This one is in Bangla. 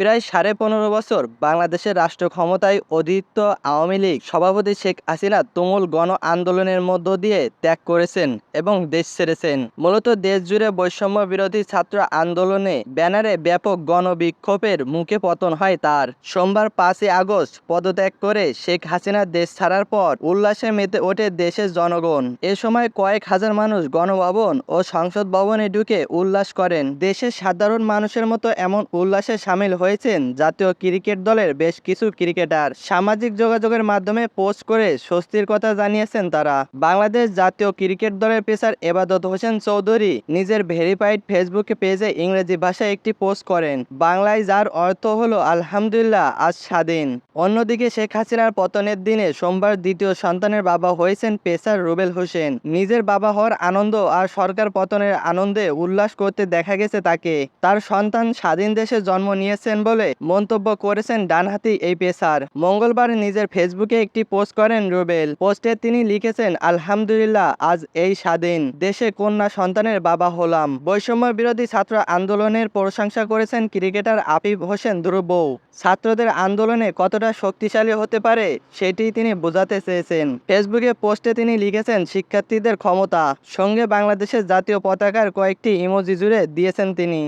প্রায় সাড়ে পনেরো বছর বাংলাদেশের রাষ্ট্র ক্ষমতায় অধীত আওয়ামী লীগ সভাপতি শেখ হাসিনা তুমুল গণ আন্দোলনের মধ্য দিয়ে ত্যাগ করেছেন এবং দেশ ছেড়েছেন। মূলত দেশ জুড়ে বৈষম্য বিরোধী ছাত্র আন্দোলনে ব্যানারে ব্যাপক গণবিক্ষোভের মুখে পতন হয় তার। সোমবার পাঁচই আগস্ট পদত্যাগ করে শেখ হাসিনা দেশ ছাড়ার পর উল্লাসে মেতে ওঠে দেশের জনগণ। এ সময় কয়েক হাজার মানুষ গণভবন ও সংসদ ভবনে ঢুকে উল্লাস করেন। দেশের সাধারণ মানুষের মতো এমন উল্লাসে সামিল হয়েছেন। জাতীয় ক্রিকেট দলের বেশ কিছু ক্রিকেটার সামাজিক যোগাযোগের মাধ্যমে পোস্ট করে স্বস্তির কথা জানিয়েছেন তারা। বাংলাদেশ জাতীয় ক্রিকেট দলের পেসার এবাদত হোসেন চৌধুরী নিজের ভেরিফাইড ফেসবুক পেজে ইংরেজি ভাষায় একটি পোস্ট করেন, বাংলায় যার অর্থ হলো আলহামদুলিল্লাহ, আজ স্বাধীন। অন্যদিকে শেখ হাসিনার পতনের দিনে সোমবার দ্বিতীয় সন্তানের বাবা হয়েছেন পেসার রুবেল হোসেন। নিজের বাবা হওয়ার আনন্দ আর সরকার পতনের আনন্দে উল্লাস করতে দেখা গেছে তাকে। তার সন্তান স্বাধীন দেশে জন্ম নিয়েছেন বলে মন্তব্য করেছেন ডানহাতি এই পেসার মঙ্গলবার নিজের ফেসবুকে একটি পোস্ট করেন রুবেল। পোস্টে তিনি লিখেছেন, আলহামদুলিল্লাহ, আজ এই স্বাধীন। দেশে কন্যা সন্তানের বাবা হলাম। বৈষম্য বিরোধী ছাত্র আন্দোলনের প্রশংসা করেছেন ক্রিকেটার আফিফ হোসেন ধ্রুব ছাত্রদের আন্দোলনে কতটা শক্তিশালী হতে পারে, সেটি তিনি বোঝাতে চেয়েছেন। ফেসবুকে পোস্টে তিনি লিখেছেন, শিক্ষার্থীদের ক্ষমতা। সঙ্গে বাংলাদেশের জাতীয় পতাকার কয়েকটি ইমোজি জুড়ে দিয়েছেন তিনি।